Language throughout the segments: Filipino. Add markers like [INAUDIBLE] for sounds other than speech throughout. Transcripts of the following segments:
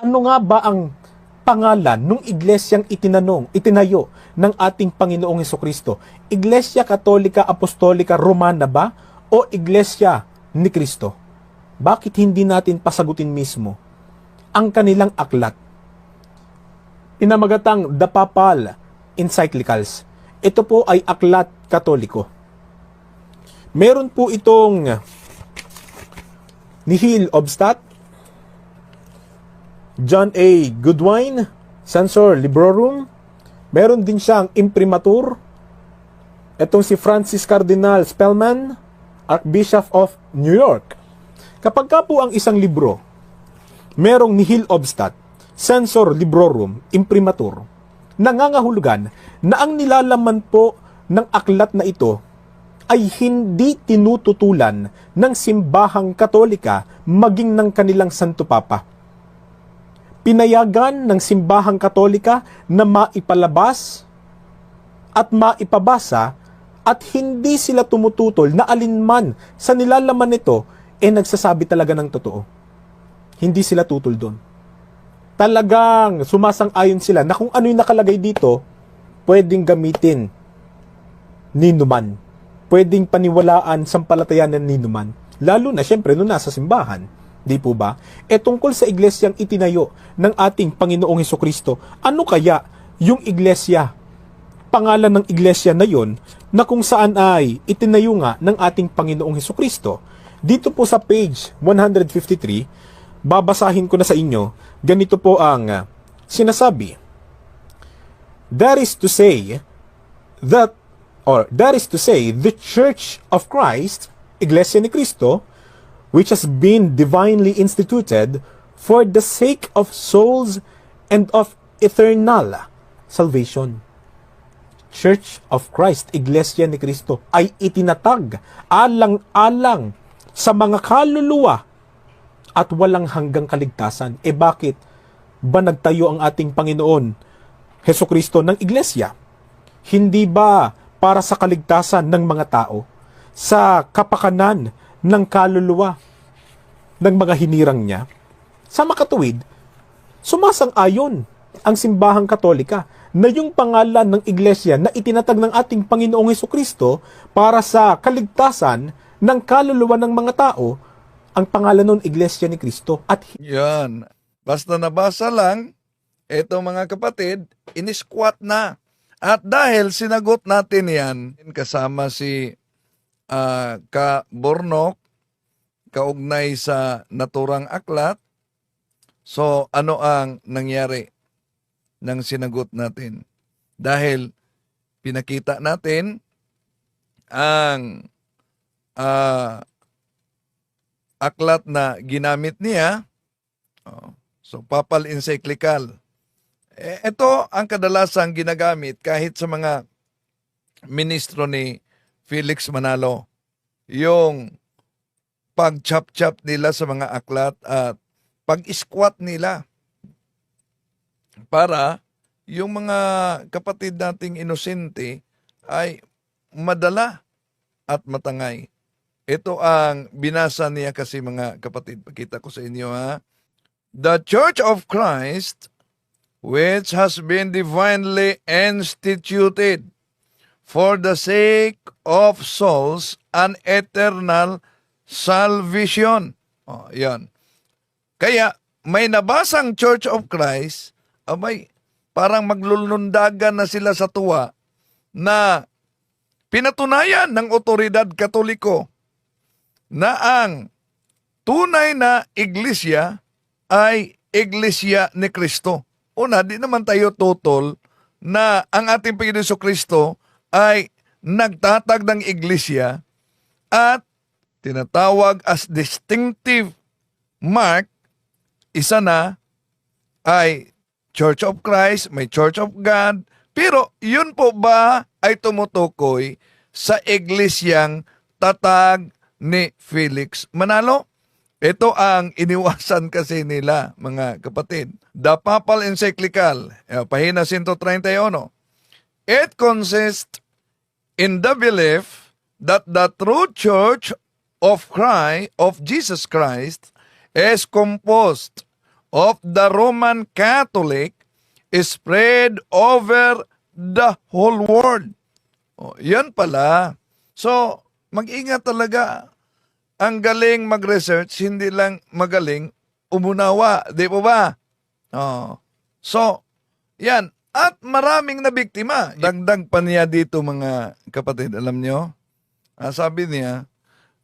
Ano nga ba ang pangalan nung iglesyang itinanong, itinayo ng ating Panginoong Heso Kristo? Iglesia Katolika Apostolika Romana ba o Iglesia ni Kristo? Bakit hindi natin pasagutin mismo ang kanilang aklat? Pinamagatang The Papal Encyclicals. Ito po ay aklat katoliko. Meron po itong Nihil Obstat, John A. Goodwine, Censor Librorum. Meron din siyang imprimatur. Itong si Francis Cardinal Spellman, Archbishop of New York. Kapag ka po ang isang libro, merong nihil obstat, censor librorum, imprimatur, nangangahulugan na ang nilalaman po ng aklat na ito ay hindi tinututulan ng simbahang katolika maging ng kanilang Santo Papa pinayagan ng simbahang katolika na maipalabas at maipabasa at hindi sila tumututol na alinman sa nilalaman nito eh nagsasabi talaga ng totoo. Hindi sila tutol doon. Talagang sumasang-ayon sila na kung ano yung nakalagay dito, pwedeng gamitin ni Numan. Pwedeng paniwalaan sampalatayanan ni Numan. Lalo na syempre nung nasa simbahan. Di po ba? E tungkol sa iglesyang itinayo ng ating Panginoong Heso Kristo, ano kaya yung iglesia? Pangalan ng iglesia na yon na kung saan ay itinayo nga ng ating Panginoong Heso Kristo. Dito po sa page 153, babasahin ko na sa inyo, ganito po ang ah, sinasabi. That is to say that or that is to say the Church of Christ, Iglesia ni Cristo, which has been divinely instituted for the sake of souls and of eternal salvation. Church of Christ, Iglesia ni Cristo, ay itinatag alang-alang sa mga kaluluwa at walang hanggang kaligtasan. E bakit ba nagtayo ang ating Panginoon, Heso Kristo, ng Iglesia? Hindi ba para sa kaligtasan ng mga tao? Sa kapakanan ng kaluluwa ng mga hinirang niya, sa makatuwid, sumasang-ayon ang simbahang katolika na yung pangalan ng iglesia na itinatag ng ating Panginoong Heso Kristo para sa kaligtasan ng kaluluwa ng mga tao, ang pangalan nun Iglesia ni Kristo at Yan. Basta nabasa lang, eto mga kapatid, inisquat na. At dahil sinagot natin yan, kasama si ah, Ka Bornok, kaugnay sa naturang aklat, so ano ang nangyari ng sinagot natin? Dahil pinakita natin ang ah, aklat na ginamit niya, oh, so papal encyclical. Eh, ito ang kadalasang ginagamit kahit sa mga ministro ni Felix Manalo. Yung pag-chop-chop nila sa mga aklat at pag-squat nila para yung mga kapatid nating inosente ay madala at matangay. Ito ang binasa niya kasi mga kapatid. Pakita ko sa inyo ha. The Church of Christ, which has been divinely instituted for the sake of souls and eternal salvation. Oh, yan. Kaya may nabasang Church of Christ, abay, parang maglulundagan na sila sa tuwa na pinatunayan ng otoridad katoliko na ang tunay na iglesia ay iglesia ni Kristo. Una, di naman tayo tutol na ang ating Panginoon Kristo ay nagtatag ng iglesia at tinatawag as distinctive mark, isa na ay Church of Christ, may Church of God, pero yun po ba ay tumutukoy sa iglesyang tatag ni Felix Manalo? Ito ang [LAUGHS] iniwasan kasi nila, mga kapatid. The Papal Encyclical, eh, pahina 131. It consists in the belief that the true church of Christ, of Jesus Christ, is composed of the Roman Catholic spread over the whole world. Oh, yan pala. So, mag-ingat talaga. Ang galing mag-research, hindi lang magaling umunawa. Di po ba? Oh. So, yan. At maraming na biktima. Dagdag pa niya dito mga kapatid. Alam nyo? Ah, sabi niya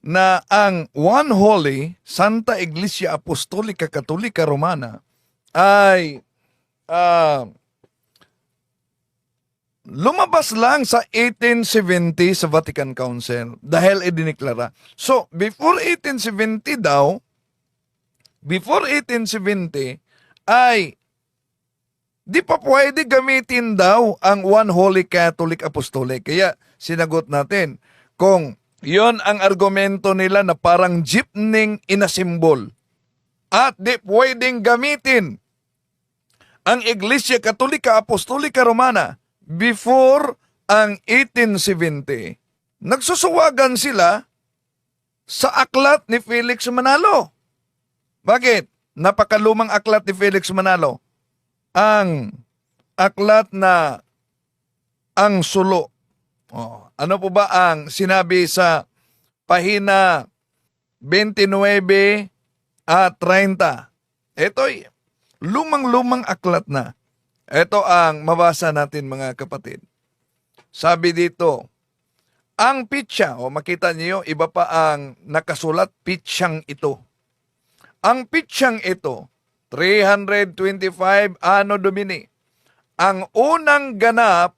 na ang One Holy Santa Iglesia Apostolica Katolika Romana ay ah, lumabas lang sa 1870 sa Vatican Council dahil idiniklara. So, before 1870 daw, before 1870, ay di pa pwede gamitin daw ang One Holy Catholic Apostolic. Kaya sinagot natin, kung yon ang argumento nila na parang jeepning inasimbol at di pwedeng gamitin ang Iglesia Katolika Apostolika Romana before ang 1870. Nagsusuwagan sila sa aklat ni Felix Manalo. Bakit? Napakalumang aklat ni Felix Manalo. Ang aklat na ang sulo. Oh, ano po ba ang sinabi sa pahina 29 at 30? Ito'y lumang-lumang aklat na. Ito ang mabasa natin mga kapatid. Sabi dito, ang pitsa, o makita niyo, iba pa ang nakasulat, pitsang ito. Ang pitsang ito, 325 Anno Domini. Ang unang ganap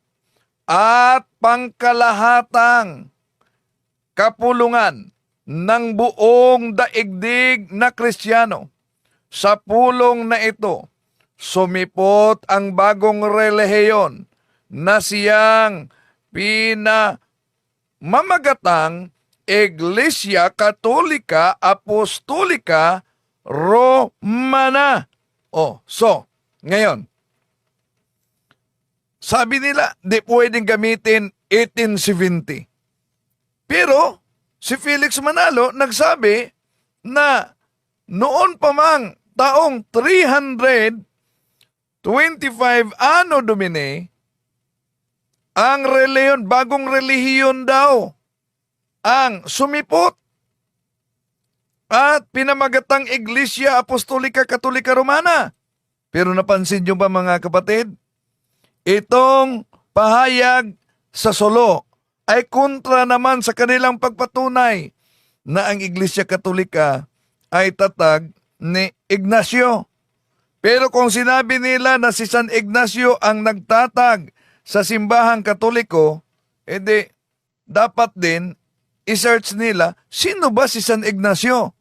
at pangkalahatang kapulungan ng buong daigdig na Kristiyano. Sa pulong na ito, sumipot ang bagong relihiyon na siyang pinamamagatang Iglesia Katolika Apostolika Romana. Oh, so, ngayon, sabi nila, di pwedeng gamitin 1870. Pero, si Felix Manalo nagsabi na noon pa mang taong 325 Anno Domini, ang reliyon, bagong relihiyon daw, ang sumipot at pinamagatang Iglesia Apostolika Katolika Romana. Pero napansin nyo ba mga kapatid? Itong pahayag sa solo ay kontra naman sa kanilang pagpatunay na ang Iglesia Katolika ay tatag ni Ignacio. Pero kung sinabi nila na si San Ignacio ang nagtatag sa simbahang katoliko, edi dapat din i-search nila sino ba si San Ignacio.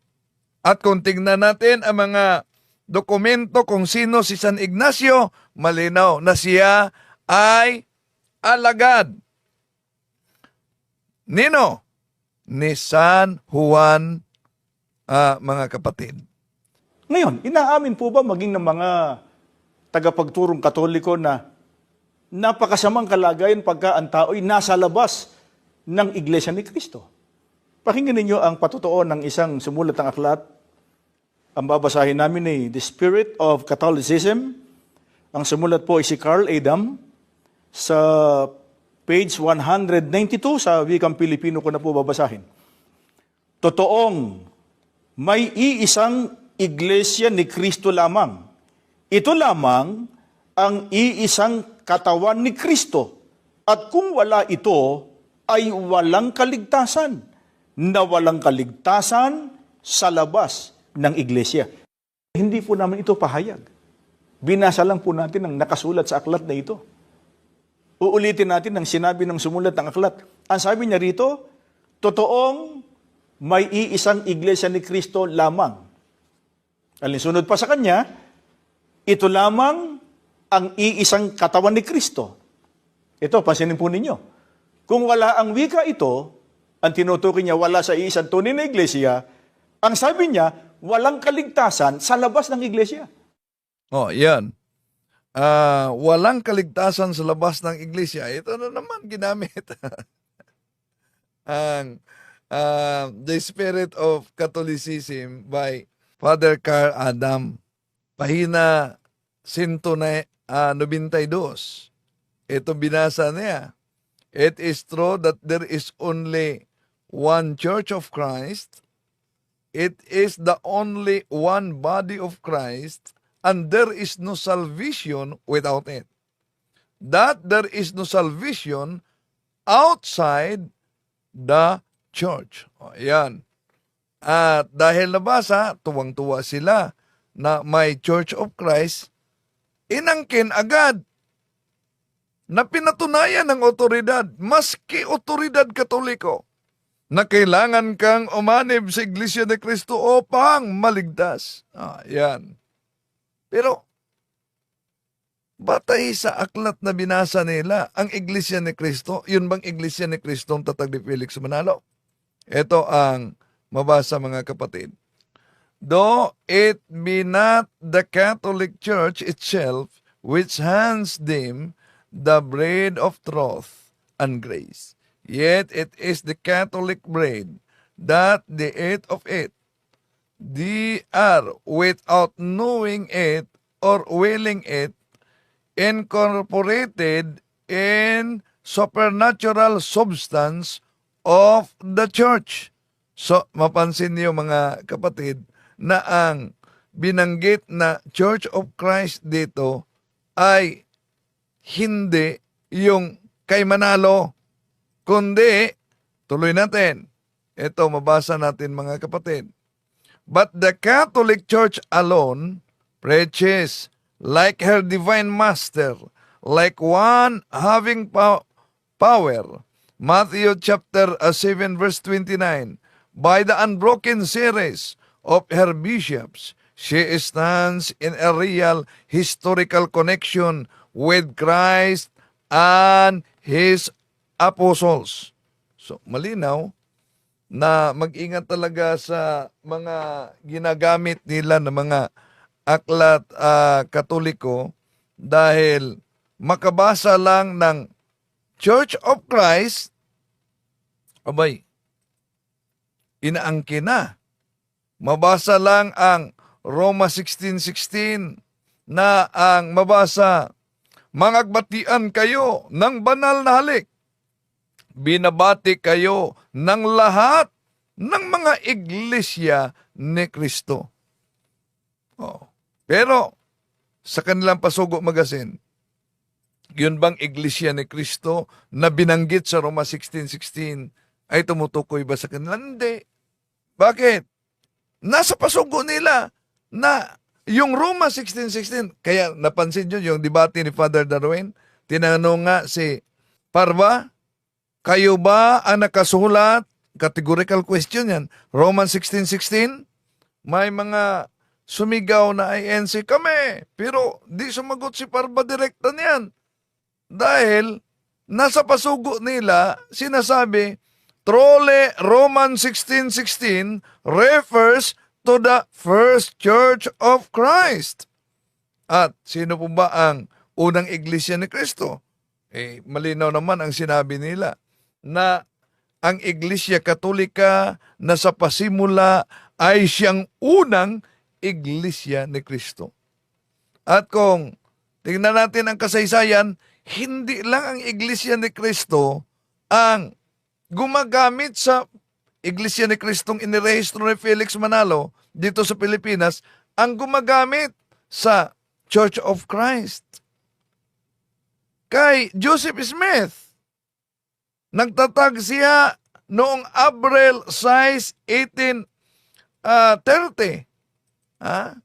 At kung tingnan natin ang mga dokumento kung sino si San Ignacio, malinaw na siya ay alagad. Nino? Ni San Juan, ah, mga kapatid. Ngayon, inaamin po ba maging ng mga tagapagturong katoliko na napakasamang kalagayan pagka ang tao'y nasa labas ng Iglesia ni Kristo? Pakinggan ninyo ang patotoo ng isang sumulat ng aklat. Ang babasahin namin ay The Spirit of Catholicism. Ang sumulat po ay si Carl Adam sa page 192 sa wikang Pilipino ko na po babasahin. Totoong may iisang iglesia ni Kristo lamang. Ito lamang ang iisang katawan ni Kristo. At kung wala ito, ay walang kaligtasan. Na walang kaligtasan sa labas ng iglesia. Hindi po namin ito pahayag. Binasa lang po natin ang nakasulat sa aklat na ito. Uulitin natin ang sinabi ng sumulat ng aklat. Ang sabi niya rito, totoong may iisang iglesia ni Kristo lamang. Alinsunod pa sa kanya, ito lamang ang iisang katawan ni Kristo. Ito, pansinin po ninyo. Kung wala ang wika ito, ang tinutukoy niya wala sa iisang tunay na iglesia, ang sabi niya, walang kaligtasan sa labas ng iglesia. Oh, yan. Ah, walang kaligtasan sa labas ng iglesia. Ito na naman ginamit. [LAUGHS] ang ah, The Spirit of Catholicism by Father Carl Adam. pahina 192. Ito binasa niya. It is true that there is only one church of Christ. It is the only one body of Christ, and there is no salvation without it. That there is no salvation outside the church. O, yan. At dahil nabasa, tuwang-tuwa sila na may Church of Christ, inangkin agad na pinatunayan ng otoridad, maski otoridad katoliko, na kailangan kang umanib sa Iglesia ni Cristo upang maligtas. Ah, yan. Pero, batay sa aklat na binasa nila, ang Iglesia ni Cristo, yun bang Iglesia ni Cristo ang tatag ni Felix Manalo? Ito ang mabasa mga kapatid. Though it be not the Catholic Church itself which hands them the bread of truth and grace, yet it is the Catholic bread that they eat of it. They are, without knowing it or willing it, incorporated in supernatural substance of the church. So, mapansin niyo mga kapatid na ang binanggit na Church of Christ dito ay hindi yung kay Manalo, kundi, tuloy natin, ito mabasa natin mga kapatid. But the Catholic Church alone preaches like her divine master, like one having pow- power. Matthew chapter uh, 7 verse 29. By the unbroken series of her bishops, she stands in a real historical connection with Christ and his apostles. So, malinaw na mag-ingat talaga sa mga ginagamit nila ng mga aklat ah, katoliko dahil makabasa lang ng Church of Christ, abay, inaangkin na. Mabasa lang ang Roma 16.16 na ang mabasa, Mangagbatian kayo ng banal na halik binabati kayo ng lahat ng mga iglesia ni Kristo. Oh. Pero, sa kanilang pasugo magasin, yun bang iglesia ni Kristo na binanggit sa Roma 16.16 ay tumutukoy ba sa kanila? Hindi. Bakit? Nasa pasugo nila na yung Roma 16.16, kaya napansin nyo yung debate ni Father Darwin, tinanong nga si Parva, kayo ba ang nakasulat? Categorical question yan. Romans 16.16, may mga sumigaw na INC kami, pero di sumagot si Parva direkta niyan. Dahil nasa pasugo nila, sinasabi, Trole Roman 16.16 refers to the first church of Christ. At sino po ba ang unang iglesia ni Kristo? Eh, malinaw naman ang sinabi nila na ang iglesia katolika na sa pasimula ay siyang unang iglesia ni Kristo. At kung tingnan natin ang kasaysayan, hindi lang ang iglesia ni Kristo ang gumagamit sa iglesia ni Kristong inirehistro ni Felix Manalo dito sa Pilipinas, ang gumagamit sa Church of Christ. Kay Joseph Smith, nagtatag siya noong Abril 6, 1830. Ha?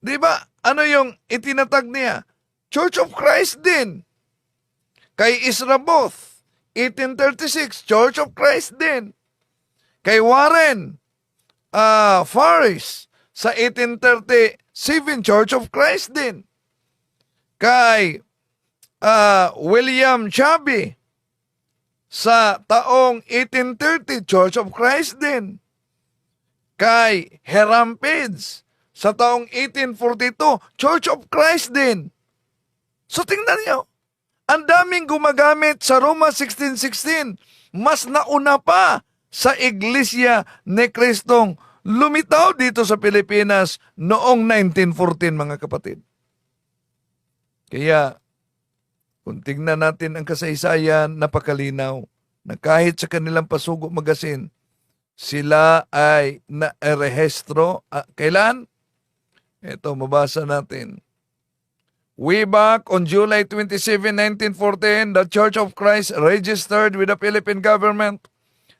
Di ba? Ano yung itinatag niya? Church of Christ din. Kay Israboth, 1836, Church of Christ din. Kay Warren, ah Faris, sa 1837, Church of Christ din. Kay ah, William Chubby, sa taong 1830, Church of Christ din. Kay Hiram Page, sa taong 1842, Church of Christ din. So tingnan niyo, ang daming gumagamit sa Roma 16.16. Mas nauna pa sa iglesia ni Kristong lumitaw dito sa Pilipinas noong 1914 mga kapatid. Kaya kung tingnan natin ang kasaysayan, napakalinaw na kahit sa kanilang pasugo magasin, sila ay naerehestro. Ah, kailan? Ito, mabasa natin. Way back on July 27, 1914, the Church of Christ registered with the Philippine government.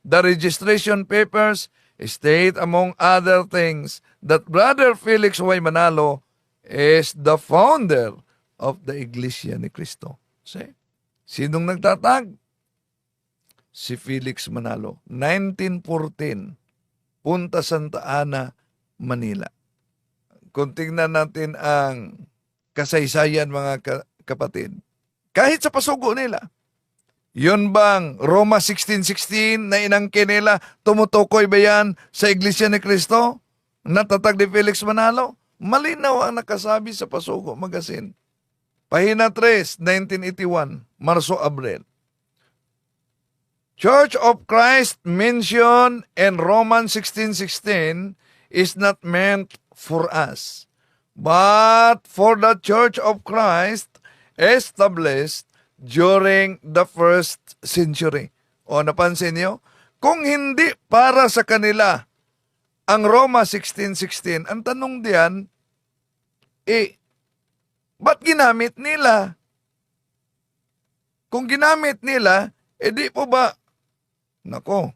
The registration papers state, among other things, that Brother Felix Y. Manalo is the founder of the Iglesia ni Cristo. See? Sinong nagtatag? Si Felix Manalo. 1914, Punta Santa Ana, Manila. Kung tingnan natin ang kasaysayan mga ka- kapatid, kahit sa pasugo nila, yun bang Roma 16.16 na inangkin nila, tumutukoy ba yan sa Iglesia ni Cristo? Natatag ni Felix Manalo? Malinaw ang nakasabi sa Pasugo Magazine. Pahina 3, 1981, Marso Abril. Church of Christ mentioned in Romans 16.16 is not meant for us, but for the Church of Christ established during the first century. O napansin niyo? Kung hindi para sa kanila ang Roma 16.16, ang tanong diyan, eh, ba't ginamit nila? Kung ginamit nila, eh di po ba, nako,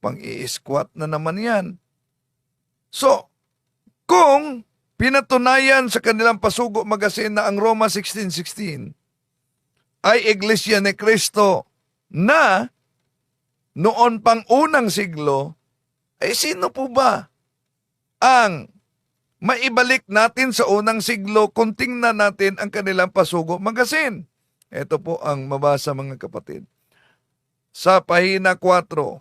pang i-squat na naman yan. So, kung pinatunayan sa kanilang pasugo magasin na ang Roma 16.16 ay Iglesia ni Cristo na noon pang unang siglo, ay sino po ba ang maibalik natin sa unang siglo kung tingnan natin ang kanilang pasugo magasin? Ito po ang mabasa mga kapatid. Sa pahina 4,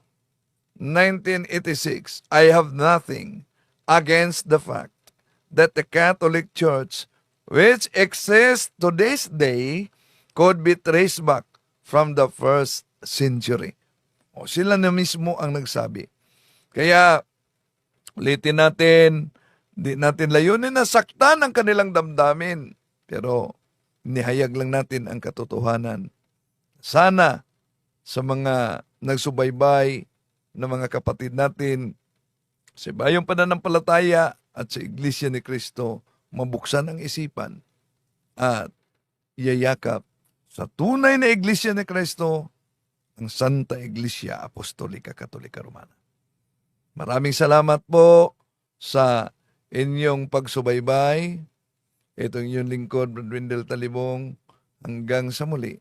1986, I have nothing against the fact that the Catholic Church, which exists to this day, could be traced back from the first century. O sila na mismo ang nagsabi. Kaya, ulitin natin, di natin layunin na saktan ang kanilang damdamin. Pero, nihayag lang natin ang katotohanan. Sana, sa mga nagsubaybay na mga kapatid natin, sa bayong pananampalataya at sa Iglesia ni Kristo, mabuksan ang isipan at yayakap sa tunay na Iglesia ni Kristo, ang Santa Iglesia Apostolika Katolika Romana. Maraming salamat po sa inyong pagsubaybay. Ito ang inyong lingkod, Brad Wendell Talibong. Hanggang sa muli.